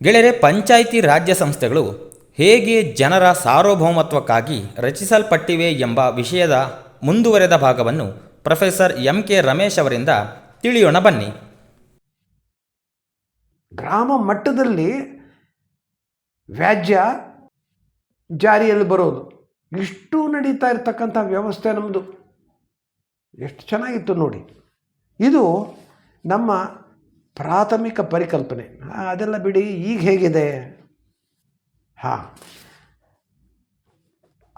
ಗೆಳೆಯರೆ, ಪಂಚಾಯಿತಿ ರಾಜ್ಯ ಸಂಸ್ಥೆಗಳು ಹೇಗೆ ಜನರ ಸಾರ್ವಭೌಮತ್ವಕ್ಕಾಗಿ ರಚಿಸಲ್ಪಟ್ಟಿವೆ ಎಂಬ ವಿಷಯದ ಮುಂದುವರೆದ ಭಾಗವನ್ನು ಪ್ರೊಫೆಸರ್ ಎಂ ಕೆ ರಮೇಶ್ ಅವರಿಂದ ತಿಳಿಯೋಣ ಬನ್ನಿ. ಗ್ರಾಮ ಮಟ್ಟದಲ್ಲಿ ವ್ಯಾಜ್ಯ ಜಾರಿಯಲ್ಲಿ ಬರೋದು, ಇಷ್ಟು ನಡೀತಾ ಇರ್ತಕ್ಕಂಥ ವ್ಯವಸ್ಥೆ ನಮ್ಮದು ಎಷ್ಟು ಚೆನ್ನಾಗಿತ್ತು ನೋಡಿ. ಇದು ನಮ್ಮ ಪ್ರಾಥಮಿಕ ಪರಿಕಲ್ಪನೆ. ಅದೆಲ್ಲ ಬಿಡಿ, ಈಗ ಹೇಗಿದೆ? ಹಾಂ.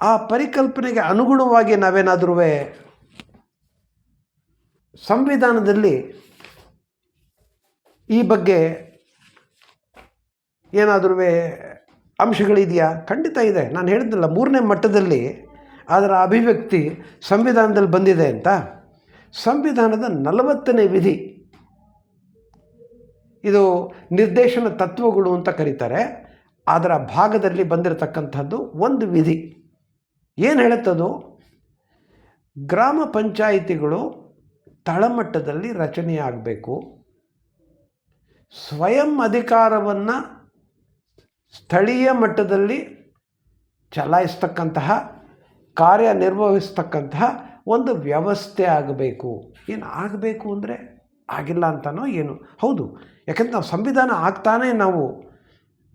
ಆ ಪರಿಕಲ್ಪನೆಗೆ ಅನುಗುಣವಾಗಿ ನಾವೇನಾದ್ರೂ ಸಂವಿಧಾನದಲ್ಲಿ ಈ ಬಗ್ಗೆ ಏನಾದರೂ ಅಂಶಗಳಿದೆಯಾ? ಖಂಡಿತ ಇದೆ. ನಾನು ಹೇಳಿದ್ನಲ್ಲ, ಮೂರನೇ ಮಟ್ಟದಲ್ಲಿ ಅದರ ಅಭಿವ್ಯಕ್ತಿ ಸಂವಿಧಾನದಲ್ಲಿ ಬಂದಿದೆ ಅಂತ. ಸಂವಿಧಾನದ ನಲವತ್ತನೇ ವಿಧಿ ಇದು ನಿರ್ದೇಶನ ತತ್ವಗಳು ಅಂತ ಕರೀತಾರೆ. ಅದರ ಭಾಗದಲ್ಲಿ ಬಂದಿರತಕ್ಕಂಥದ್ದು ಒಂದು ವಿಧಿ. ಏನು ಹೇಳುತ್ತದು, ಗ್ರಾಮ ಪಂಚಾಯಿತಿಗಳು ತಳಮಟ್ಟದಲ್ಲಿ ರಚನೆಯಾಗಬೇಕು ಸ್ವಯಂ ಅಧಿಕಾರವನ್ನು ಸ್ಥಳೀಯ ಮಟ್ಟದಲ್ಲಿ ಚಲಾಯಿಸ್ತಕ್ಕಂತಹ, ಕಾರ್ಯನಿರ್ವಹಿಸ್ತಕ್ಕಂತಹ ಒಂದು ವ್ಯವಸ್ಥೆ ಆಗಬೇಕು. ಏನು ಆಗಬೇಕು ಅಂದರೆ, ಆಗಿಲ್ಲ ಅಂತನೋ ಏನು. ಹೌದು ಯಾಕಂದ್ರೆ ನಾವು ಸಂವಿಧಾನ ಆಗ್ತಾನೆ ನಾವು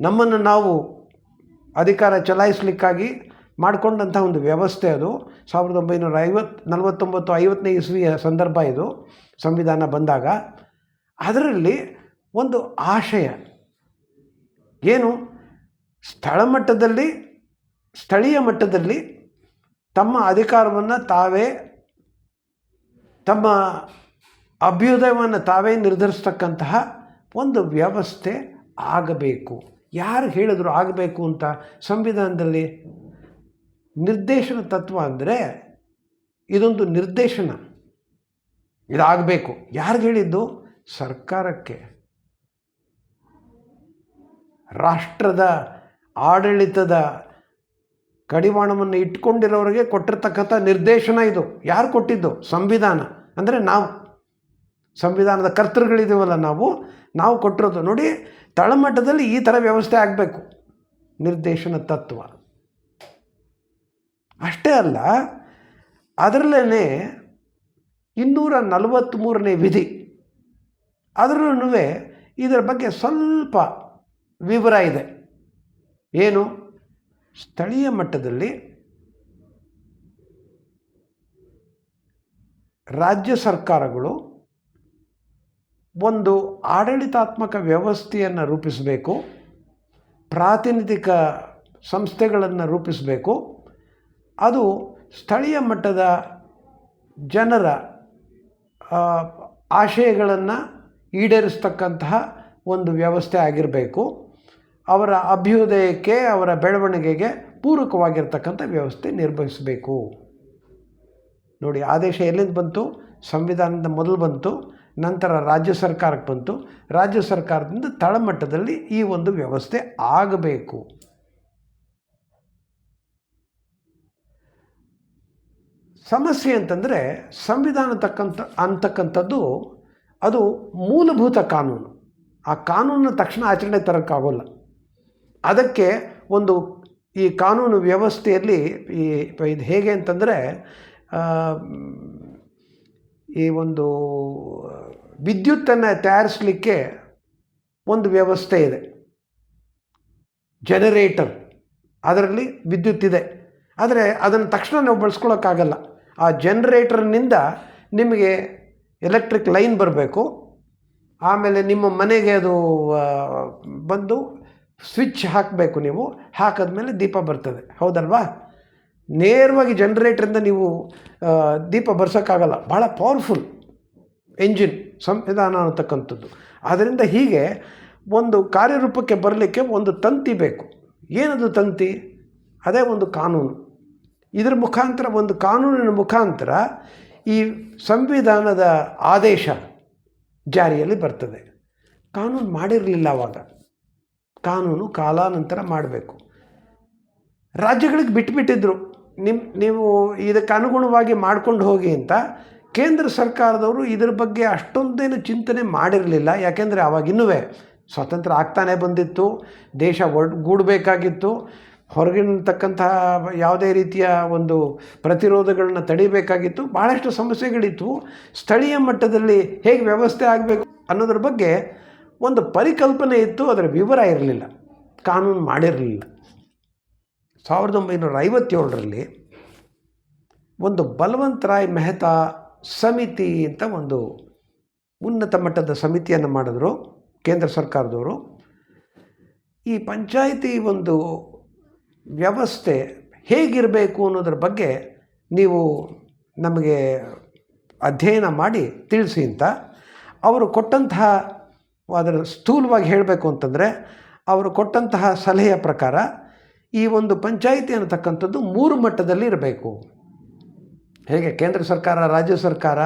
ನಮ್ಮನ್ನು ನಾವು ಅಧಿಕಾರ ಚಲಾಯಿಸಲಿಕ್ಕಾಗಿ ಮಾಡಿಕೊಂಡಂಥ ಒಂದು ವ್ಯವಸ್ಥೆ ಅದು. ಸಾವಿರದ ಒಂಬೈನೂರ ಐವತ್ತು ನಲವತ್ತೊಂಬತ್ತು, ಐವತ್ತನೇ ಇಸ್ವಿಯ ಸಂದರ್ಭ ಇದು ಸಂವಿಧಾನ ಬಂದಾಗ. ಅದರಲ್ಲಿ ಒಂದು ಆಶಯ. ಏನು? ಸ್ಥಳ ಮಟ್ಟದಲ್ಲಿ, ಸ್ಥಳೀಯ ಮಟ್ಟದಲ್ಲಿ ತಮ್ಮ ಅಧಿಕಾರವನ್ನು ತಾವೇ, ತಮ್ಮ ಅಭ್ಯುದಯವನ್ನು ತಾವೇ ನಿರ್ಧರಿಸ್ತಕ್ಕಂತಹ ಒಂದು ವ್ಯವಸ್ಥೆ ಆಗಬೇಕು. ಯಾರು ಹೇಳಿದ್ರು ಆಗಬೇಕು ಅಂತ? ಸಂವಿಧಾನದಲ್ಲಿ ನಿರ್ದೇಶನ ತತ್ವ ಅಂದರೆ ಇದೊಂದು ನಿರ್ದೇಶನ. ಇದಾಗಬೇಕು. ಯಾರಿಗೆ ಹೇಳಿದ್ದು? ಸರ್ಕಾರಕ್ಕೆ. ರಾಷ್ಟ್ರದ ಆಡಳಿತದ ಕಡಿವಾಣವನ್ನು ಇಟ್ಕೊಂಡಿರೋರಿಗೆ ಕೊಟ್ಟಿರ್ತಕ್ಕಂಥ ನಿರ್ದೇಶನ ಇದು. ಯಾರು ಕೊಟ್ಟಿದ್ದು? ಸಂವಿಧಾನ. ಅಂದರೆ ನಾವು. ಸಂವಿಧಾನದ ಕರ್ತೃಗಳಿದ್ದೀವಲ್ಲ ನಾವು ನಾವು ಕೊಟ್ಟಿರೋದು. ನೋಡಿ, ತಳಮಟ್ಟದಲ್ಲಿ ಈ ಥರ ವ್ಯವಸ್ಥೆ ಆಗಬೇಕು. ನಿರ್ದೇಶನ ತತ್ವ. ಅಷ್ಟೇ ಅಲ್ಲ ಅದರಲ್ಲೇ ಇನ್ನೂರ ನಲವತ್ತ್ಮೂರನೇ ವಿಧಿ. ಅದರಲ್ಲೂ ಇದರ ಬಗ್ಗೆ ಸ್ವಲ್ಪ ವಿವರ ಇದೆ. ಏನು? ಸ್ಥಳೀಯ ಮಟ್ಟದಲ್ಲಿ ರಾಜ್ಯ ಸರ್ಕಾರಗಳು ಒಂದು ಆಡಳಿತಾತ್ಮಕ ವ್ಯವಸ್ಥೆಯನ್ನು ರೂಪಿಸಬೇಕು, ಪ್ರಾತಿನಿಧಿಕ ಸಂಸ್ಥೆಗಳನ್ನು ರೂಪಿಸಬೇಕು. ಅದು ಸ್ಥಳೀಯ ಮಟ್ಟದ ಜನರ ಆಶಯಗಳನ್ನು ಈಡೇರಿಸ್ತಕ್ಕಂತಹ ಒಂದು ವ್ಯವಸ್ಥೆ ಆಗಿರಬೇಕು. ಅವರ ಅಭ್ಯುದಯಕ್ಕೆ, ಅವರ ಬೆಳವಣಿಗೆಗೆ ಪೂರಕವಾಗಿರ್ತಕ್ಕಂಥ ವ್ಯವಸ್ಥೆ ನಿರ್ವಹಿಸಬೇಕು. ನೋಡಿ, ಆದೇಶ ಎಲ್ಲಿಂದ ಬಂತು? ಸಂವಿಧಾನದ ಮೊದಲು ಬಂತು. ನಂತರ ರಾಜ್ಯ ಸರ್ಕಾರಕ್ಕೆ ಬಂತು. ರಾಜ್ಯ ಸರ್ಕಾರದಿಂದ ತಳಮಟ್ಟದಲ್ಲಿ ಈ ಒಂದು ವ್ಯವಸ್ಥೆ ಆಗಬೇಕು. ಸಮಸ್ಯೆ ಅಂತಂದರೆ ಸಂವಿಧಾನ ತಕ್ಕಂಥ ಅಂತಕ್ಕಂಥದ್ದು ಅದು ಮೂಲಭೂತ ಕಾನೂನು. ಆ ಕಾನೂನ ತಕ್ಷಣ ಆಚರಣೆ ತರೋಕ್ಕಾಗೋಲ್ಲ ಅದಕ್ಕೆ ಒಂದು ಈ ಕಾನೂನು ವ್ಯವಸ್ಥೆಯಲ್ಲಿ ಈ ಇದು ಹೇಗೆ ಅಂತಂದರೆ ಈ ಒಂದು ವಿದ್ಯುತ್ತನ್ನು ತಯಾರಿಸಲಿಕ್ಕೆ ಒಂದು ವ್ಯವಸ್ಥೆ ಇದೆ. ಜನರೇಟರ್ ಅದರಲ್ಲಿ ವಿದ್ಯುತ್ ಇದೆ. ಆದರೆ ಅದನ್ನು ತಕ್ಷಣ ನಾವು ಬಳಸ್ಕೊಳ್ಳೋಕ್ಕಾಗಲ್ಲ ಆ ಜನ್ರೇಟರ್ನಿಂದ ನಿಮಗೆ ಎಲೆಕ್ಟ್ರಿಕ್ ಲೈನ್ ಬರಬೇಕು. ಆಮೇಲೆ ನಿಮ್ಮ ಮನೆಗೆ ಅದು ಬಂದು ಸ್ವಿಚ್ ಹಾಕಬೇಕು ನೀವು. ಹಾಕಿದ್ಮೇಲೆ ದೀಪ ಬರ್ತದೆ. ಹೌದಲ್ವಾ? ನೇರವಾಗಿ ಜನ್ರೇಟ್ರಿಂದ ನೀವು ದೀಪ ಬರ್ಸೋಕ್ಕಾಗಲ್ಲ. ಭಾಳ ಪವರ್ಫುಲ್ ಎಂಜಿನ್ ಸಂವಿಧಾನ ಅನ್ನತಕ್ಕಂಥದ್ದು. ಆದ್ದರಿಂದ ಹೀಗೆ ಒಂದು ಕಾರ್ಯರೂಪಕ್ಕೆ ಬರಲಿಕ್ಕೆ ಒಂದು ತಂತಿ ಬೇಕು. ಏನದು ತಂತಿ? ಅದೇ ಒಂದು ಕಾನೂನು. ಇದರ ಮುಖಾಂತರ, ಒಂದು ಕಾನೂನಿನ ಮುಖಾಂತರ ಈ ಸಂವಿಧಾನದ ಆದೇಶ ಜಾರಿಯಲ್ಲಿ ಬರ್ತದೆ. ಕಾನೂನು ಮಾಡಿರಲಿಲ್ಲ ಅವಾಗ. ಕಾನೂನು ಕಾಲಾನಂತರ ಮಾಡಬೇಕು. ರಾಜ್ಯಗಳಿಗೆ ಬಿಟ್ಟುಬಿಟ್ಟಿದ್ರು ನಿಮ್ಮ ನೀವು ಇದಕ್ಕೆ ಅನುಗುಣವಾಗಿ ಮಾಡ್ಕೊಂಡು ಹೋಗಿ ಅಂತ ಕೇಂದ್ರ ಸರ್ಕಾರದವರು ಇದ್ರ ಬಗ್ಗೆ ಅಷ್ಟೊಂದೇನು ಚಿಂತನೆ ಮಾಡಿರಲಿಲ್ಲ. ಯಾಕೆಂದರೆ ಅವಾಗ ಇನ್ನೂ ಸ್ವಾತಂತ್ರ್ಯ ಆಗ್ತಾನೆ ಬಂದಿತ್ತು. ದೇಶ ಒಡ್ಗೂಡಬೇಕಾಗಿತ್ತು ಹೊರಗಿರ್ತಕ್ಕಂತಹ ಯಾವುದೇ ರೀತಿಯ ಒಂದು ಪ್ರತಿರೋಧಗಳನ್ನ ತಡಿಬೇಕಾಗಿತ್ತು. ಭಾಳಷ್ಟು ಸಮಸ್ಯೆಗಳಿತ್ತು. ಸ್ಥಳೀಯ ಮಟ್ಟದಲ್ಲಿ ಹೇಗೆ ವ್ಯವಸ್ಥೆ ಆಗಬೇಕು ಅನ್ನೋದ್ರ ಬಗ್ಗೆ ಒಂದು ಪರಿಕಲ್ಪನೆ ಇತ್ತು. ಅದರ ವಿವರ ಇರಲಿಲ್ಲ. ಕಾನೂನು ಮಾಡಿರಲಿಲ್ಲ. ಸಾವಿರದ ಒಂಬೈನೂರ ಐವತ್ತೇಳರಲ್ಲಿ ಒಂದು ಬಲವಂತರಾಯ್ ಮೆಹ್ತಾ ಸಮಿತಿ ಅಂತ ಒಂದು ಉನ್ನತ ಮಟ್ಟದ ಸಮಿತಿಯನ್ನು ಮಾಡಿದ್ರು ಕೇಂದ್ರ ಸರ್ಕಾರದವರು. ಈ ಪಂಚಾಯಿತಿ ಒಂದು ವ್ಯವಸ್ಥೆ ಹೇಗಿರಬೇಕು ಅನ್ನೋದ್ರ ಬಗ್ಗೆ ನೀವು ನಮಗೆ ಅಧ್ಯಯನ ಮಾಡಿ ತಿಳಿಸಿ ಅಂತ. ಅವರು ಕೊಟ್ಟಂತಹ ಅದರ ಸ್ಥೂಲವಾಗಿ ಹೇಳಬೇಕು ಅಂತಂದರೆ, ಅವರು ಕೊಟ್ಟಂತಹ ಸಲಹೆಯ ಪ್ರಕಾರ ಈ ಒಂದು ಪಂಚಾಯಿತಿ ಅನ್ನತಕ್ಕಂಥದ್ದು ಮೂರು ಮಟ್ಟದಲ್ಲಿ ಇರಬೇಕು. ಹೇಗೆ? ಕೇಂದ್ರ ಸರ್ಕಾರ, ರಾಜ್ಯ ಸರ್ಕಾರ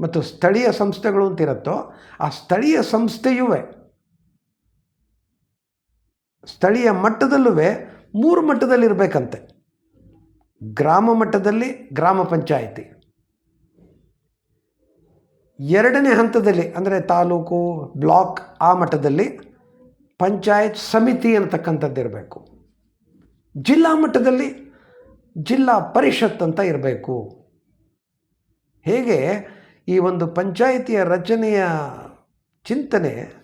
ಮತ್ತು ಸ್ಥಳೀಯ ಸಂಸ್ಥೆಗಳು ಅಂತಿರುತ್ತೋ ಆ ಸ್ಥಳೀಯ ಸಂಸ್ಥೆಯೂ ಸ್ಥಳೀಯ ಮಟ್ಟದಲ್ಲೂ ಮೂರು ಮಟ್ಟದಲ್ಲಿ ಇರಬೇಕಂತೆ. ಗ್ರಾಮ ಮಟ್ಟದಲ್ಲಿ, ಗ್ರಾಮ ಪಂಚಾಯಿತಿ. ಎರಡನೇ ಹಂತದಲ್ಲಿ, ಅಂದರೆ ತಾಲೂಕು ಬ್ಲಾಕ್ ಆ ಮಟ್ಟದಲ್ಲಿ ಪಂಚಾಯತ್ ಸಮಿತಿ ಅಂತಕ್ಕಂಥದ್ದು ಇರಬೇಕು ಜಿಲ್ಲಾ ಮಟ್ಟದಲ್ಲಿ ಜಿಲ್ಲಾ ಪರಿಷತ್ ಅಂತ ಇರಬೇಕು. ಹೇಗೆ? ಈ ಒಂದು ಪಂಚಾಯಿತಿಯ ರಚನೆಯ ಚಿಂತನೆ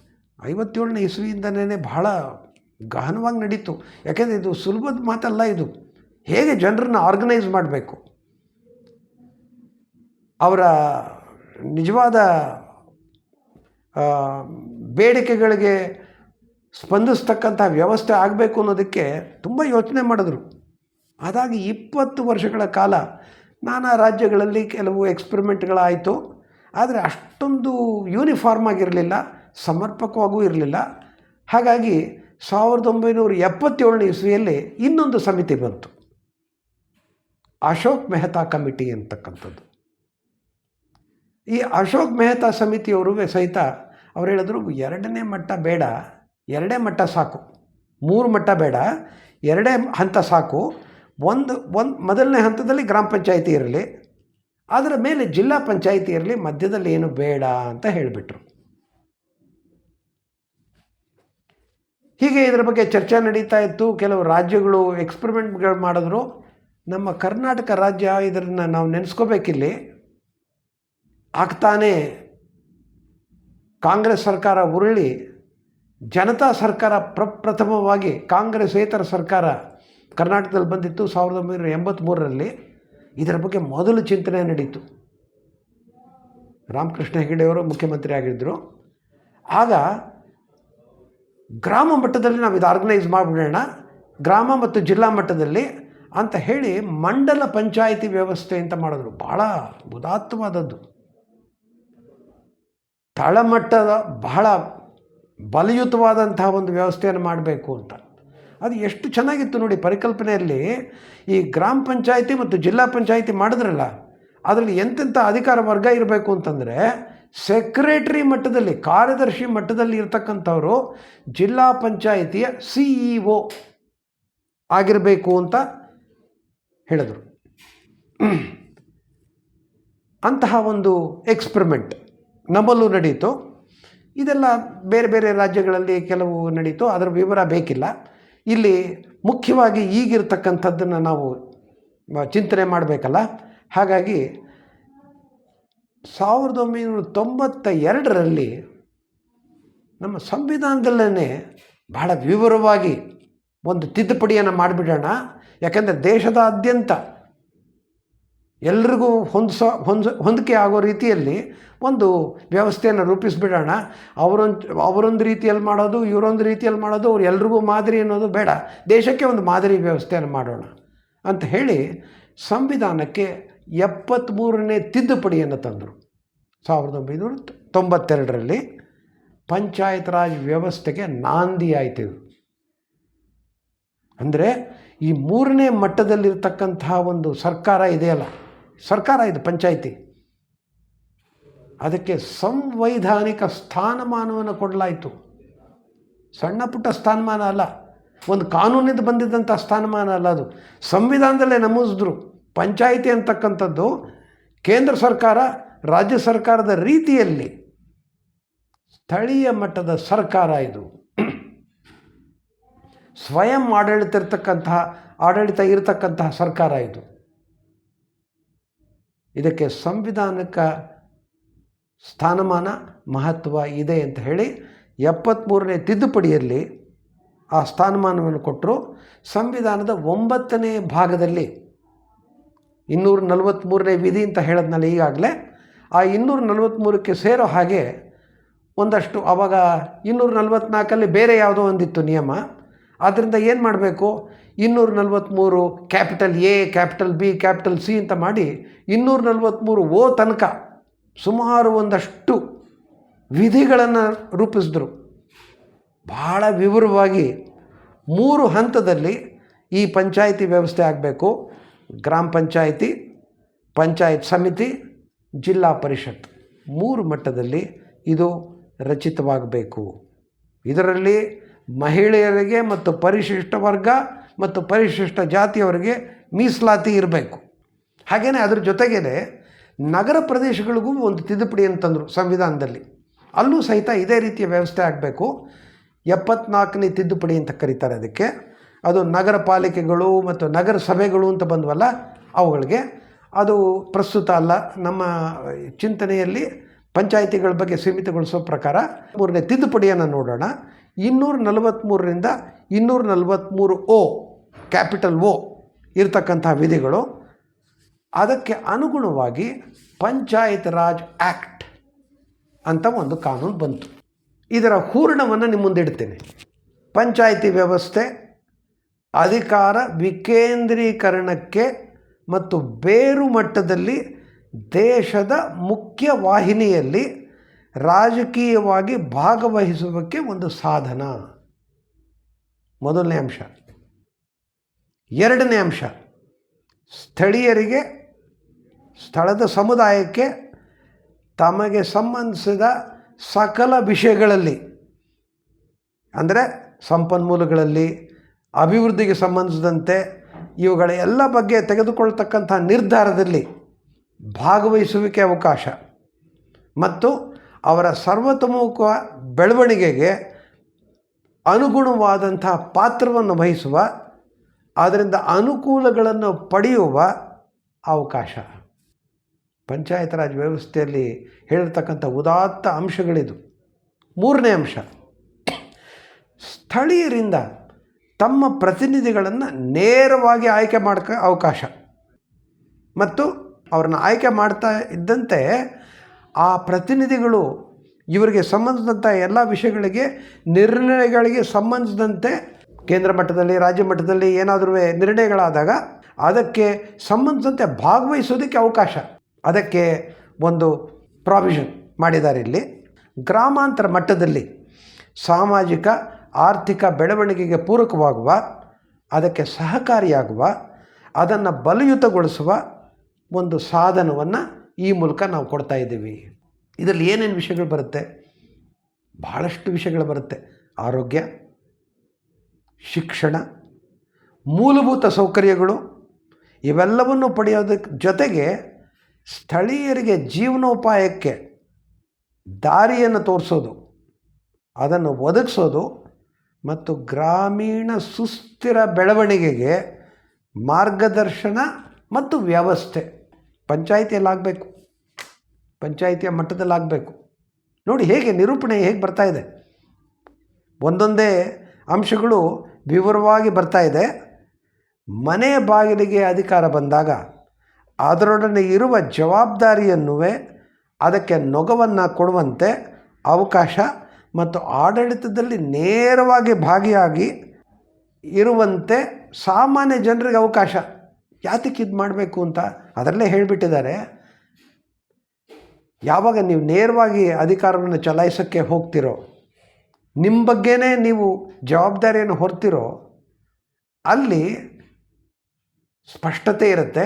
ಐವತ್ತೇಳನೇ ಇಸ್ವಿಯಿಂದನೇ ಬಹಳ ಗಹನವಾಗಿ ನಡೀತು. ಯಾಕೆಂದರೆ ಇದು ಸುಲಭದ ಮಾತಲ್ಲ ಇದು. ಹೇಗೆ ಜನರನ್ನು ಆರ್ಗನೈಸ್ ಮಾಡಬೇಕು? ಅವರ ನಿಜವಾದ ಬೇಡಿಕೆಗಳಿಗೆ ಸ್ಪಂದಿಸ್ತಕ್ಕಂಥ ವ್ಯವಸ್ಥೆ ಆಗಬೇಕು ಅನ್ನೋದಕ್ಕೆ ತುಂಬ ಯೋಚನೆ ಮಾಡಿದ್ರು. ಅದಾಗಿ ಇಪ್ಪತ್ತು ವರ್ಷಗಳ ಕಾಲ ನಾನಾ ರಾಜ್ಯಗಳಲ್ಲಿ ಕೆಲವು ಎಕ್ಸ್ಪೆರಿಮೆಂಟ್ಗಳಾಯಿತು ಆದರೆ ಅಷ್ಟೊಂದು ಯೂನಿಫಾರ್ಮ್ ಆಗಿರಲಿಲ್ಲ, ಸಮರ್ಪಕವಾಗೂ ಇರಲಿಲ್ಲ. ಹಾಗಾಗಿ ಸಾವಿರದ ಒಂಬೈನೂರ ಎಪ್ಪತ್ತೇಳನೇ ಇಸ್ವಿಯಲ್ಲಿ ಇನ್ನೊಂದು ಸಮಿತಿ ಬಂತು. ಅಶೋಕ್ ಮೆಹ್ತಾ ಕಮಿಟಿ ಅಂತಕ್ಕಂಥದ್ದು. ಈ ಅಶೋಕ್ ಮೆಹ್ತಾ ಸಮಿತಿಯವರು ಸಹಿತ ಅವ್ರು ಹೇಳಿದ್ರು, ಎರಡನೇ ಮಟ್ಟ ಬೇಡ ಎರಡೇ ಮಟ್ಟ ಸಾಕು. ಮೂರು ಮಟ್ಟ ಬೇಡ. ಎರಡೇ ಹಂತ ಸಾಕು. ಒಂದು ಒಂದು, ಮೊದಲನೇ ಹಂತದಲ್ಲಿ ಗ್ರಾಮ ಪಂಚಾಯಿತಿ ಇರಲಿ. ಅದರ ಮೇಲೆ ಜಿಲ್ಲಾ ಪಂಚಾಯಿತಿ ಇರಲಿ, ಮಧ್ಯದಲ್ಲಿ ಏನು ಬೇಡ ಅಂತ ಹೇಳಿಬಿಟ್ರು. ಹೀಗೆ ಇದರ ಬಗ್ಗೆ ಚರ್ಚೆ ನಡೀತಾ ಇತ್ತು. ಕೆಲವು ರಾಜ್ಯಗಳು ಎಕ್ಸ್ಪೆರಿಮೆಂಟ್ಗಳು ಮಾಡಿದ್ರು. ನಮ್ಮ ಕರ್ನಾಟಕ ರಾಜ್ಯ ಇದನ್ನು ನಾವು ನೆನೆಸ್ಕೋಬೇಕಿಲ್ಲಿ. ಆಗ್ತಾನೆ ಕಾಂಗ್ರೆಸ್ ಸರ್ಕಾರ ಉರುಳಿ ಜನತಾ ಸರ್ಕಾರ ಪ್ರಪ್ರಥಮವಾಗಿ ಕಾಂಗ್ರೆಸ್ಸೇತರ ಸರ್ಕಾರ ಕರ್ನಾಟಕದಲ್ಲಿ ಬಂದಿತ್ತು ಸಾವಿರದ ಒಂಬೈನೂರ ಎಂಬತ್ತ್ಮೂರರಲ್ಲಿ ಇದರ ಬಗ್ಗೆ ಮೊದಲು ಚಿಂತನೆ ನಡೀತು. ರಾಮಕೃಷ್ಣ ಹೆಗಡೆಯವರು ಮುಖ್ಯಮಂತ್ರಿ ಆಗಿದ್ದರು ಆಗ ಗ್ರಾಮ ಮಟ್ಟದಲ್ಲಿ ನಾವು ಇದು ಆರ್ಗನೈಸ್ ಮಾಡಿಬಿಡೋಣ, ಗ್ರಾಮ ಮತ್ತು ಜಿಲ್ಲಾ ಮಟ್ಟದಲ್ಲಿ ಅಂತ ಹೇಳಿ ಮಂಡಲ ಪಂಚಾಯಿತಿ ವ್ಯವಸ್ಥೆ ಅಂತ ಮಾಡಿದ್ರು. ಭಾಳ ಉದಾತ್ತವಾದದ್ದು ತಳಮಟ್ಟದ ಬಹಳ ಬಲಯುತವಾದಂತಹ ಒಂದು ವ್ಯವಸ್ಥೆಯನ್ನು ಮಾಡಬೇಕು ಅಂತ. ಅದು ಎಷ್ಟು ಚೆನ್ನಾಗಿತ್ತು ನೋಡಿ ಪರಿಕಲ್ಪನೆಯಲ್ಲಿ ಈ ಗ್ರಾಮ ಪಂಚಾಯಿತಿ ಮತ್ತು ಜಿಲ್ಲಾ ಪಂಚಾಯಿತಿ ಮಾಡಿದ್ರಲ್ಲ, ಅದರಲ್ಲಿ ಎಂತೆಂಥ ಅಧಿಕಾರ ವರ್ಗ ಇರಬೇಕು ಅಂತಂದರೆ ಸೆಕ್ರೆಟರಿ ಮಟ್ಟದಲ್ಲಿ, ಕಾರ್ಯದರ್ಶಿ ಮಟ್ಟದಲ್ಲಿ ಇರತಕ್ಕಂಥವರು ಜಿಲ್ಲಾ ಪಂಚಾಯಿತಿಯ ಸಿ ಆಗಿರಬೇಕು ಅಂತ ಹೇಳಿದರು. ಅಂತಹ ಒಂದು ಎಕ್ಸ್ಪರಿಮೆಂಟ್ ನಮ್ಮಲ್ಲೂ ನಡೀತು. ಇದೆಲ್ಲ ಬೇರೆ ಬೇರೆ ರಾಜ್ಯಗಳಲ್ಲಿ ಕೆಲವು ನಡೀತು. ಅದರ ವಿವರ ಬೇಕಿಲ್ಲ. ಇಲ್ಲಿ ಮುಖ್ಯವಾಗಿ ಈಗಿರ್ತಕ್ಕಂಥದ್ದನ್ನು ನಾವು ಚಿಂತನೆ ಮಾಡಬೇಕಲ್ಲ. ಹಾಗಾಗಿ ಸಾವಿರದ ಒಂಬೈನೂರ ತೊಂಬತ್ತ ಎರಡರಲ್ಲಿ ನಮ್ಮ ಸಂವಿಧಾನದಲ್ಲೇ ಬಹಳ ವಿವರವಾಗಿ ಒಂದು ತಿದ್ದುಪಡಿಯನ್ನು ಮಾಡಿಬಿಡೋಣ. ಯಾಕೆಂದರೆ ದೇಶದಾದ್ಯಂತ ಎಲ್ರಿಗೂ ಹೊಂದಿಸೋ ಹೊಂದ ಹೊಂದಿಕೆ ಆಗೋ ರೀತಿಯಲ್ಲಿ ಒಂದು ವ್ಯವಸ್ಥೆಯನ್ನು ರೂಪಿಸಿಬಿಡೋಣ. ಅವರೊಂದು ಅವರೊಂದು ರೀತಿಯಲ್ಲಿ ಮಾಡೋದು, ಇವರೊಂದು ರೀತಿಯಲ್ಲಿ ಮಾಡೋದು, ಅವ್ರು ಎಲ್ರಿಗೂ ಮಾದರಿ ಅನ್ನೋದು ಬೇಡ. ದೇಶಕ್ಕೆ ಒಂದು ಮಾದರಿ ವ್ಯವಸ್ಥೆಯನ್ನು ಮಾಡೋಣ ಅಂತ ಹೇಳಿ ಸಂವಿಧಾನಕ್ಕೆ ಎಪ್ಪತ್ತ್ಮೂರನೇ ತಿದ್ದುಪಡಿಯನ್ನು ತಂದರು. ಸಾವಿರದ ಒಂಬೈನೂರ ತೊಂಬತ್ತೆರಡರಲ್ಲಿ ಪಂಚಾಯತ್ ರಾಜ್ ವ್ಯವಸ್ಥೆಗೆ ನಾಂದಿ ಆಯಿತು ಇದು. ಅಂದರೆ ಈ ಮೂರನೇ ಮಟ್ಟದಲ್ಲಿರ್ತಕ್ಕಂತಹ ಒಂದು ಸರ್ಕಾರ ಇದೆಯಲ್ಲ ಸರ್ಕಾರ ಇದು ಪಂಚಾಯಿತಿ. ಅದಕ್ಕೆ ಸಂವೈಧಾನಿಕ ಸ್ಥಾನಮಾನವನ್ನು ಕೊಡಲಾಯಿತು. ಸಣ್ಣ ಪುಟ್ಟ ಸ್ಥಾನಮಾನ ಅಲ್ಲ, ಒಂದು ಕಾನೂನಿಂದ ಬಂದಿದ್ದಂಥ ಸ್ಥಾನಮಾನ ಅಲ್ಲ ಅದು. ಸಂವಿಧಾನದಲ್ಲೇ ನಮೂಸಿದ್ರು. ಪಂಚಾಯಿತಿ ಅಂತಕ್ಕಂಥದ್ದು ಕೇಂದ್ರ ಸರ್ಕಾರ, ರಾಜ್ಯ ಸರ್ಕಾರದ ರೀತಿಯಲ್ಲಿ ಸ್ಥಳೀಯ ಮಟ್ಟದ ಸರ್ಕಾರ ಇದು. ಸ್ವಯಂ ಆಡಳಿತ ಇರತಕ್ಕಂತಹ ಆಡಳಿತ ಇರತಕ್ಕಂತಹ ಸರ್ಕಾರ ಇದು. ಇದಕ್ಕೆ ಸಂವಿಧಾನಕ್ಕೆ ಸ್ಥಾನಮಾನ ಮಹತ್ವ ಇದೆ ಅಂತ ಹೇಳಿ ಎಪ್ಪತ್ತ್ಮೂರನೇ ತಿದ್ದುಪಡಿಯಲ್ಲಿ ಆ ಸ್ಥಾನಮಾನವನ್ನು ಕೊಟ್ಟರು. ಸಂವಿಧಾನದ ಒಂಬತ್ತನೇ ಭಾಗದಲ್ಲಿ ಇನ್ನೂರ ನಲವತ್ತ್ಮೂರನೇ ವಿಧಿ ಅಂತ ಹೇಳೋದ್ನಲ್ಲ ಈಗಾಗಲೇ. ಆ ಇನ್ನೂರ ನಲವತ್ತ್ಮೂರಕ್ಕೆ ಸೇರೋ ಹಾಗೆ ಒಂದಷ್ಟು ಆವಾಗ ಇನ್ನೂರ ನಲವತ್ತ್ನಾಲ್ಕಲ್ಲಿ ಬೇರೆ ಯಾವುದೋ ಒಂದಿತ್ತು ನಿಯಮ. ಆದ್ದರಿಂದ ಏನು ಮಾಡಬೇಕು? ಇನ್ನೂರ ನಲವತ್ತ್ಮೂರು capital A, capital B, capital C ಅಂತ ಮಾಡಿ ಇನ್ನೂರ ನಲವತ್ತ್ಮೂರು ಓ ತನಕ ಸುಮಾರು ಒಂದಷ್ಟು ವಿಧಿಗಳನ್ನು ರೂಪಿಸಿದ್ರು. ಭಾಳ ವಿವರವಾಗಿ ಮೂರು ಹಂತದಲ್ಲಿ ಈ ಪಂಚಾಯಿತಿ ವ್ಯವಸ್ಥೆ ಆಗಬೇಕು. ಗ್ರಾಮ ಪಂಚಾಯಿತಿ, ಪಂಚಾಯತ್ ಸಮಿತಿ, ಜಿಲ್ಲಾ ಪರಿಷತ್. ಮೂರು ಮಟ್ಟದಲ್ಲಿ ಇದು ರಚಿತವಾಗಬೇಕು. ಇದರಲ್ಲಿ ಮಹಿಳೆಯರಿಗೆ ಮತ್ತು ಪರಿಶಿಷ್ಟ ವರ್ಗ ಮತ್ತು ಪರಿಶಿಷ್ಟ ಜಾತಿಯವರಿಗೆ ಮೀಸಲಾತಿ ಇರಬೇಕು. ಹಾಗೆಯೇ ಅದ್ರ ಜೊತೆಗೇ ನಗರ ಪ್ರದೇಶಗಳಿಗೂ ಒಂದು ತಿದ್ದುಪಡಿ ಅಂತಂದರು ಸಂವಿಧಾನದಲ್ಲಿ. ಅಲ್ಲೂ ಸಹಿತ ಇದೇ ರೀತಿಯ ವ್ಯವಸ್ಥೆ ಆಗಬೇಕು. ಎಪ್ಪತ್ನಾಲ್ಕನೇ ತಿದ್ದುಪಡಿ ಅಂತ ಕರೀತಾರೆ ಅದಕ್ಕೆ. ಅದು ನಗರ ಪಾಲಿಕೆಗಳು ಮತ್ತು ನಗರ ಸಭೆಗಳು ಅಂತ ಬಂದವಲ್ಲ ಅವುಗಳಿಗೆ. ಅದು ಪ್ರಸ್ತುತ ಅಲ್ಲ. ನಮ್ಮ ಚಿಂತನೆಯಲ್ಲಿ ಪಂಚಾಯಿತಿಗಳ ಬಗ್ಗೆ ಸೀಮಿತಗೊಳಿಸೋ ಪ್ರಕಾರ ಮೂರನೇ ತಿದ್ದುಪಡಿಯನ್ನು ನೋಡೋಣ. ಇನ್ನೂರ ನಲವತ್ತ್ಮೂರರಿಂದ ಇನ್ನೂರ ನಲವತ್ತ್ಮೂರು ಓ, ಕ್ಯಾಪಿಟಲ್ ಓ ಇರತಕ್ಕಂತಹ ವಿಧಿಗಳು. ಅದಕ್ಕೆ ಅನುಗುಣವಾಗಿ ಪಂಚಾಯತ್ ರಾಜ್ ಆ್ಯಕ್ಟ್ ಅಂತ ಒಂದು ಕಾನೂನು ಬಂತು. ಇದರ ಹೂರ್ಣವನ್ನು ನಿಮ್ಮ ಮುಂದೆ ಇಡ್ತೇನೆ. ಪಂಚಾಯಿತಿ ವ್ಯವಸ್ಥೆ, ಅಧಿಕಾರ ವಿಕೇಂದ್ರೀಕರಣಕ್ಕೆ ಮತ್ತು ಬೇರು ಮಟ್ಟದಲ್ಲಿ ದೇಶದ ಮುಖ್ಯ ವಾಹಿನಿಯಲ್ಲಿ ರಾಜಕೀಯವಾಗಿ ಭಾಗವಹಿಸುವಕ್ಕೆ ಒಂದು ಸಾಧನ. ಮೊದಲನೇ ಅಂಶ. ಎರಡನೇ ಅಂಶ. ಸ್ಥಳೀಯರಿಗೆ, ಸ್ಥಳದ ಸಮುದಾಯಕ್ಕೆ ತಮಗೆ ಸಂಬಂಧಿಸಿದ ಸಕಲ ವಿಷಯಗಳಲ್ಲಿ, ಅಂದರೆ ಸಂಪನ್ಮೂಲಗಳಲ್ಲಿ, ಅಭಿವೃದ್ಧಿಗೆ ಸಂಬಂಧಿಸಿದಂತೆ ಇವುಗಳ ಎಲ್ಲ ಬಗ್ಗೆ ತೆಗೆದುಕೊಳ್ತಕ್ಕಂಥ ನಿರ್ಧಾರದಲ್ಲಿ ಭಾಗವಹಿಸುವಿಕೆ ಅವಕಾಶ. ಮತ್ತು ಅವರ ಸರ್ವತೋಮುಖ ಬೆಳವಣಿಗೆಗೆ ಅನುಗುಣವಾದಂಥ ಪಾತ್ರವನ್ನು ವಹಿಸುವ ಅದರಿಂದ ಅನುಕೂಲಗಳನ್ನು ಪಡೆಯುವ ಅವಕಾಶ. ಪಂಚಾಯತ್ ರಾಜ್ ವ್ಯವಸ್ಥೆಯಲ್ಲಿ ಹೇಳಿರ್ತಕ್ಕಂಥ ಉದಾತ್ತ ಅಂಶಗಳಿದು. ಮೂರನೇ ಅಂಶ, ಸ್ಥಳೀಯರಿಂದ ತಮ್ಮ ಪ್ರತಿನಿಧಿಗಳನ್ನು ನೇರವಾಗಿ ಆಯ್ಕೆ ಮಾಡ್ಕ ಅವಕಾಶ. ಮತ್ತು ಅವ್ರನ್ನ ಆಯ್ಕೆ ಮಾಡ್ತಾ ಇದ್ದಂತೆ ಆ ಪ್ರತಿನಿಧಿಗಳು ಇವರಿಗೆ ಸಂಬಂಧಿಸಿದಂಥ ಎಲ್ಲ ವಿಷಯಗಳಿಗೆ, ನಿರ್ಣಯಗಳಿಗೆ ಸಂಬಂಧಿಸಿದಂತೆ ಕೇಂದ್ರ ಮಟ್ಟದಲ್ಲಿ, ರಾಜ್ಯ ಮಟ್ಟದಲ್ಲಿ ಏನಾದರೂ ನಿರ್ಣಯಗಳಾದಾಗ ಅದಕ್ಕೆ ಸಂಬಂಧಿಸಿದಂತೆ ಭಾಗವಹಿಸೋದಕ್ಕೆ ಅವಕಾಶ. ಅದಕ್ಕೆ ಒಂದು ಪ್ರಾವಿಷನ್ ಮಾಡಿದ್ದಾರೆ ಇಲ್ಲಿ. ಗ್ರಾಮಾಂತರ ಮಟ್ಟದಲ್ಲಿ ಸಾಮಾಜಿಕ, ಆರ್ಥಿಕ ಬೆಳವಣಿಗೆಗೆ ಪೂರಕವಾಗುವ, ಅದಕ್ಕೆ ಸಹಕಾರಿಯಾಗುವ, ಅದನ್ನು ಬಲಯುತಗೊಳಿಸುವ ಒಂದು ಸಾಧನವನ್ನು ಈ ಮೂಲಕ ನಾವು ಕೊಡ್ತಾ ಇದ್ದೀವಿ. ಇದರಲ್ಲಿ ಏನೇನು ವಿಷಯಗಳು ಬರುತ್ತೆ? ಭಾಳಷ್ಟು ವಿಷಯಗಳು ಬರುತ್ತೆ. ಆರೋಗ್ಯ, ಶಿಕ್ಷಣ, ಮೂಲಭೂತ ಸೌಕರ್ಯಗಳು, ಇವೆಲ್ಲವನ್ನು ಪಡೆಯೋದಕ್ಕೆ ಜೊತೆಗೆ ಸ್ಥಳೀಯರಿಗೆ ಜೀವನೋಪಾಯಕ್ಕೆ ದಾರಿಯನ್ನು ತೋರಿಸೋದು, ಅದನ್ನು ಒದಗಿಸೋದು ಮತ್ತು ಗ್ರಾಮೀಣ ಸುಸ್ಥಿರ ಬೆಳವಣಿಗೆಗೆ ಮಾರ್ಗದರ್ಶನ ಮತ್ತು ವ್ಯವಸ್ಥೆ. ಪಂಚಾಯಿತಿಯಲ್ಲಾಗಬೇಕು. ಪಂಚಾಯಿತಿಯ ಮಟ್ಟದಲ್ಲಾಗಬೇಕು. ನೋಡಿ ಹೇಗೆ ನಿರೂಪಣೆ ಹೇಗೆ ಬರ್ತಾ ಇದೆ. ಒಂದೊಂದೇ ಅಂಶಗಳು ವಿವರವಾಗಿ ಬರ್ತಾ ಇದೆ. ಮನೆ ಬಾಗಿಲಿಗೆ ಅಧಿಕಾರ ಬಂದಾಗ ಅದರೊಡನೆ ಇರುವ ಜವಾಬ್ದಾರಿಯನ್ನು ಅದಕ್ಕೆ ನೊಗವನ್ನು ಕೊಡುವಂತೆ ಅವಕಾಶ ಮತ್ತು ಆಡಳಿತದಲ್ಲಿ ನೇರವಾಗಿ ಭಾಗಿಯಾಗಿ ಇರುವಂತೆ ಸಾಮಾನ್ಯ ಜನರಿಗೆ ಅವಕಾಶ. ಯಾತಕ್ಕೆ ಇದು ಮಾಡಬೇಕು ಅಂತ ಅದರಲ್ಲೇ ಹೇಳಿಬಿಟ್ಟಿದ್ದಾರೆ. ಯಾವಾಗ ನೀವು ನೇರವಾಗಿ ಅಧಿಕಾರವನ್ನು ಚಲಾಯಿಸೋಕ್ಕೆ ಹೋಗ್ತಿರೋ ನಿಮ್ಮ ಬಗ್ಗೆನೇ ನೀವು ಜವಾಬ್ದಾರಿಯನ್ನು ಹೊರ್ತಿರೋ, ಅಲ್ಲಿ ಸ್ಪಷ್ಟತೆ ಇರುತ್ತೆ,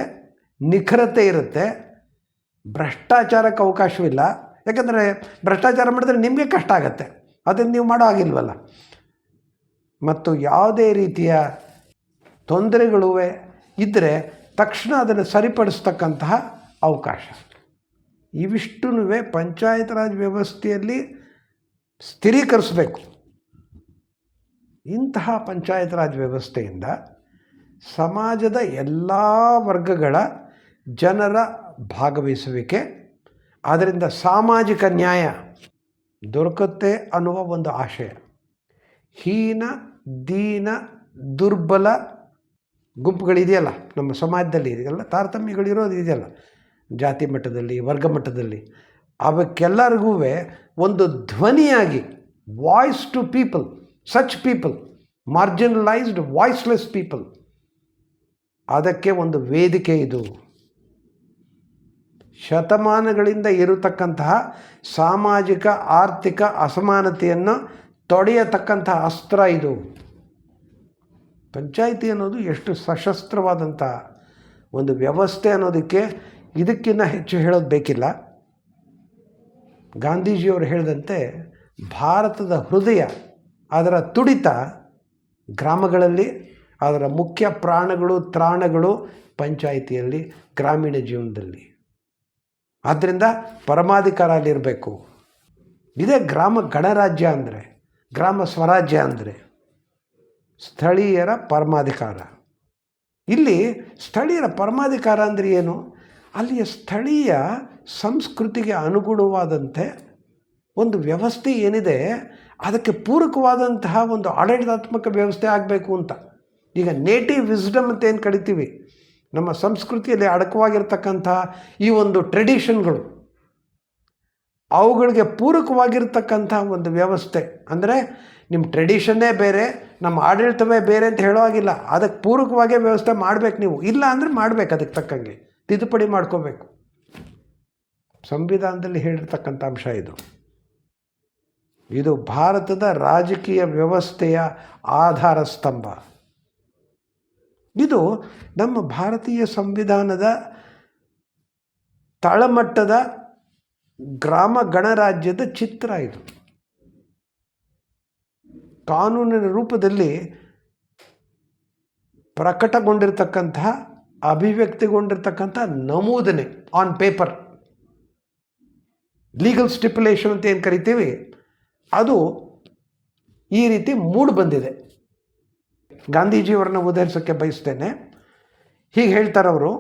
ನಿಖರತೆ ಇರುತ್ತೆ, ಭ್ರಷ್ಟಾಚಾರಕ್ಕೆ ಅವಕಾಶವಿಲ್ಲ. ಯಾಕಂದರೆ ಭ್ರಷ್ಟಾಚಾರ ಮಾಡಿದ್ರೆ ನಿಮಗೆ ಕಷ್ಟ ಆಗುತ್ತೆ. ಅದನ್ನು ನೀವು ಮಾಡೋ ಆಗಿಲ್ವಲ್ಲ ಮತ್ತು ಯಾವುದೇ ರೀತಿಯ ತೊಂದರೆಗಳು ಇದ್ದರೆ ತಕ್ಷಣ ಅದನ್ನು ಸರಿಪಡಿಸ್ತಕ್ಕಂತಹ ಅವಕಾಶ. ಇವಿಷ್ಟೂ ಪಂಚಾಯತ್ ರಾಜ್ ವ್ಯವಸ್ಥೆಯಲ್ಲಿ ಸ್ಥಿರೀಕರಿಸಬೇಕು. ಇಂತಹ ಪಂಚಾಯತ್ ರಾಜ್ ವ್ಯವಸ್ಥೆಯಿಂದ ಸಮಾಜದ ಎಲ್ಲ ವರ್ಗಗಳ ಜನರ ಭಾಗವಹಿಸುವಿಕೆ ಅದರಿಂದ ಸಾಮಾಜಿಕ ನ್ಯಾಯ ದೊರಕುತ್ತೆ ಅನ್ನುವ ಒಂದು ಆಶಯ. ಹೀನ, ದೀನ, ದುರ್ಬಲ ಗುಂಪುಗಳಿದೆಯಲ್ಲ, ನಮ್ಮ ಸಮಾಜದಲ್ಲಿ ಇದೆಯಲ್ಲ ತಾರತಮ್ಯಗಳಿರೋದು ಇದೆಯಲ್ಲ, ಜಾತಿ ಮಟ್ಟದಲ್ಲಿ, ವರ್ಗ ಮಟ್ಟದಲ್ಲಿ. ಅವಕ್ಕೆಲ್ಲರಿಗೂ ಒಂದು ಧ್ವನಿಯಾಗಿ voice to people such people marginalised voiceless people ಅದಕ್ಕೆ ಒಂದು ವೇದಿಕೆ ಇದು. ಶತಮಾನಗಳಿಂದ ಇರತಕ್ಕಂತಹ ಸಾಮಾಜಿಕ, ಆರ್ಥಿಕ ಅಸಮಾನತೆಯನ್ನು ತೊಡೆಯತಕ್ಕಂತಹ ಅಸ್ತ್ರ ಇದು. ಪಂಚಾಯಿತಿ ಅನ್ನೋದು ಎಷ್ಟು ಸಶಸ್ತ್ರವಾದಂಥ ಒಂದು ವ್ಯವಸ್ಥೆ ಅನ್ನೋದಕ್ಕೆ ಇದಕ್ಕಿಂತ ಹೆಚ್ಚು ಹೇಳೋದು ಬೇಕಿಲ್ಲ. ಗಾಂಧೀಜಿಯವರು ಹೇಳಿದಂತೆ ಭಾರತದ ಹೃದಯ ಅದರ ತುಡಿತ ಗ್ರಾಮಗಳಲ್ಲಿ, ಅದರ ಮುಖ್ಯ ಪ್ರಾಣಗಳು, ತ್ರಾಣಗಳು ಪಂಚಾಯಿತಿಯಲ್ಲಿ, ಗ್ರಾಮೀಣ ಜೀವನದಲ್ಲಿ. ಆದ್ದರಿಂದ ಪರಮಾಧಿಕಾರ ಅಲ್ಲಿರಬೇಕು ಇದೇ ಗ್ರಾಮ ಗಣರಾಜ್ಯ ಅಂದರೆ, ಗ್ರಾಮ ಸ್ವರಾಜ್ಯ ಅಂದರೆ ಸ್ಥಳೀಯರ ಪರಮಾಧಿಕಾರ. ಇಲ್ಲಿ ಸ್ಥಳೀಯರ ಪರಮಾಧಿಕಾರ ಅಂದರೆ ಏನು? ಅಲ್ಲಿಯ ಸ್ಥಳೀಯ ಸಂಸ್ಕೃತಿಗೆ ಅನುಗುಣವಾದಂತೆ ಒಂದು ವ್ಯವಸ್ಥೆ ಏನಿದೆ, ಅದಕ್ಕೆ ಪೂರಕವಾದಂತಹ ಒಂದು ಆಡಳಿತಾತ್ಮಕ ವ್ಯವಸ್ಥೆ ಆಗಬೇಕು ಅಂತ. ಈಗ ನೇಟಿವ್ ವಿಸ್ಡಮ್ ಅಂತ ಏನು ಕರಿತೀವಿ? ನಮ್ಮ ಸಂಸ್ಕೃತಿಯಲ್ಲಿ ಅಡಕವಾಗಿರ್ತಕ್ಕಂಥ ಈ ಒಂದು ಟ್ರೆಡಿಷನ್ಗಳು ಅವುಗಳಿಗೆ ಪೂರಕವಾಗಿರ್ತಕ್ಕಂಥ ಒಂದು ವ್ಯವಸ್ಥೆ. ಅಂದರೆ ನಿಮ್ಮ ಟ್ರೆಡಿಷನ್ನೇ ಬೇರೆ ನಮ್ಮ ಆಡಳಿತವೇ ಬೇರೆ ಅಂತ ಹೇಳೋ ಹಾಗಿಲ್ಲ. ಅದಕ್ಕೆ ಪೂರಕವಾಗೇ ವ್ಯವಸ್ಥೆ ಮಾಡಬೇಕು ನೀವು. ಇಲ್ಲ ಅಂದರೆ ಮಾಡಬೇಕು ಅದಕ್ಕೆ ತಕ್ಕಂಗೆ. ತಿದ್ದುಪಡಿ ಮಾಡ್ಕೋಬೇಕು. ಸಂವಿಧಾನದಲ್ಲಿ ಹೇಳಿರ್ತಕ್ಕಂಥ ಅಂಶ ಇದು. ಇದು ಭಾರತದ ರಾಜಕೀಯ ವ್ಯವಸ್ಥೆಯ ಆಧಾರ ಸ್ತಂಭ. ಇದು ನಮ್ಮ ಭಾರತೀಯ ಸಂವಿಧಾನದ ತಳಮಟ್ಟದ ಗ್ರಾಮ ಗಣರಾಜ್ಯದ ಚಿತ್ರ ಇದು. ಕಾನೂನಿನ ರೂಪದಲ್ಲಿ ಪ್ರಕಟಗೊಂಡಿರ್ತಕ್ಕಂತಹ ಅಭಿವ್ಯಕ್ತಿಗೊಂಡಿರ್ತಕ್ಕಂಥ ನಮೂದನೆ ಆನ್ ಪೇಪರ್ ಲೀಗಲ್ ಸ್ಟಿಪ್ಯುಲೇಷನ್ ಅಂತ ಏನು ಕರಿತೀವಿ? ಅದು ಈ ರೀತಿ ಮೂಡ್ ಬಂದಿದೆ. ಗಾಂಧೀಜಿಯವರನ್ನ ಉದಾಹರಿಸೋಕ್ಕೆ ಬಯಸ್ತೇನೆ. ಹೀಗೆ ಹೇಳ್ತಾರೆ ಅವರು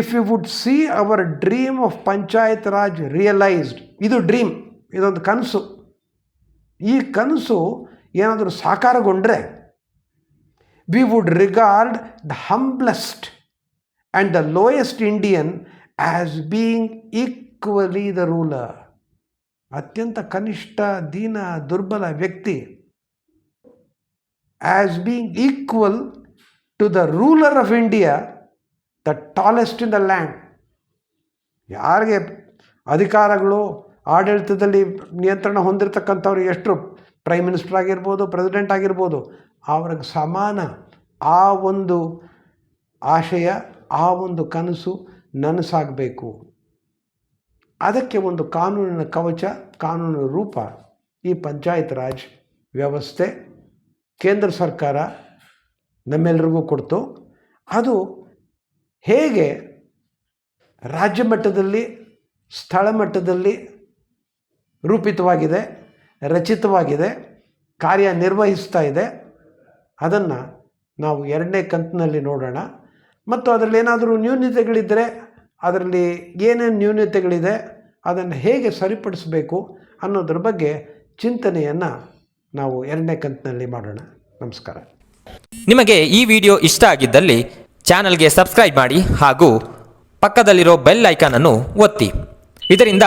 if you would see our dream of panchayat raj realised ಇದು ಡ್ರೀಮ್ ಇದೊಂದು ಕನಸು. ಈ ಕನಸು ಏನಾದರೂ ಸಾಕಾರಗೊಂಡರೆ we would regard the humblest and the lowest Indian as being equally the ruler ಅತ್ಯಂತ ಕನಿಷ್ಠ, ದೀನ, ದುರ್ಬಲ ವ್ಯಕ್ತಿ as being equal to the ruler of India the tallest in the land ಯಾರಿಗೆ ಅಧಿಕಾರಗಳು, ಆಡಳಿತದಲ್ಲಿ ನಿಯಂತ್ರಣ ಹೊಂದಿರತಕ್ಕಂಥವ್ರು ಎಷ್ಟು ಪ್ರೈಮ್ ಮಿನಿಸ್ಟರ್ ಆಗಿರ್ಬೋದು ಪ್ರೆಸಿಡೆಂಟ್ ಆಗಿರ್ಬೋದು, ಅವ್ರಿಗೆ ಸಮಾನ ಆ ಒಂದು ಆಶಯ, ಆ ಒಂದು ಕನಸು ನನಸಾಗಬೇಕು. ಅದಕ್ಕೆ ಒಂದು ಕಾನೂನಿನ ಕವಚ, ಕಾನೂನಿನ ರೂಪ ಈ ಪಂಚಾಯತ್ ರಾಜ್ ವ್ಯವಸ್ಥೆ ಕೇಂದ್ರ ಸರ್ಕಾರ ನಮ್ಮೆಲ್ಲರಿಗೂ ಕೊಡ್ತು. ಅದು ಹೇಗೆ ರಾಜ್ಯ ಮಟ್ಟದಲ್ಲಿ, ಸ್ಥಳ ಮಟ್ಟದಲ್ಲಿ ರೂಪಿತವಾಗಿದೆ ರಚಿತವಾಗಿದೆ ಕಾರ್ಯನಿರ್ವಹಿಸ್ತಾ ಇದೆ. ಅದನ್ನು ನಾವು ಎರಡನೇ ಕಂತಿನಲ್ಲಿ ನೋಡೋಣ. ಮತ್ತು ಅದರಲ್ಲಿ ಏನಾದರೂ ನ್ಯೂನತೆಗಳಿದ್ದರೆ ಅದರಲ್ಲಿ ಏನೇನು ನ್ಯೂನತೆಗಳಿದೆ, ಅದನ್ನು ಹೇಗೆ ಸರಿಪಡಿಸಬೇಕು ಅನ್ನೋದ್ರ ಬಗ್ಗೆ ಚಿಂತನೆಯನ್ನು ನಾವು ಎರಡನೇ ಕಂತಿನಲ್ಲಿ ಮಾಡೋಣ. ನಮಸ್ಕಾರ. ನಿಮಗೆ ಈ ವಿಡಿಯೋ ಇಷ್ಟ ಆಗಿದ್ದಲ್ಲಿ ಚಾನಲ್ಗೆ ಸಬ್ಸ್ಕ್ರೈಬ್ ಮಾಡಿ ಹಾಗೂ ಪಕ್ಕದಲ್ಲಿರೋ ಬೆಲ್ ಐಕಾನನ್ನು ಒತ್ತಿ. ಇದರಿಂದ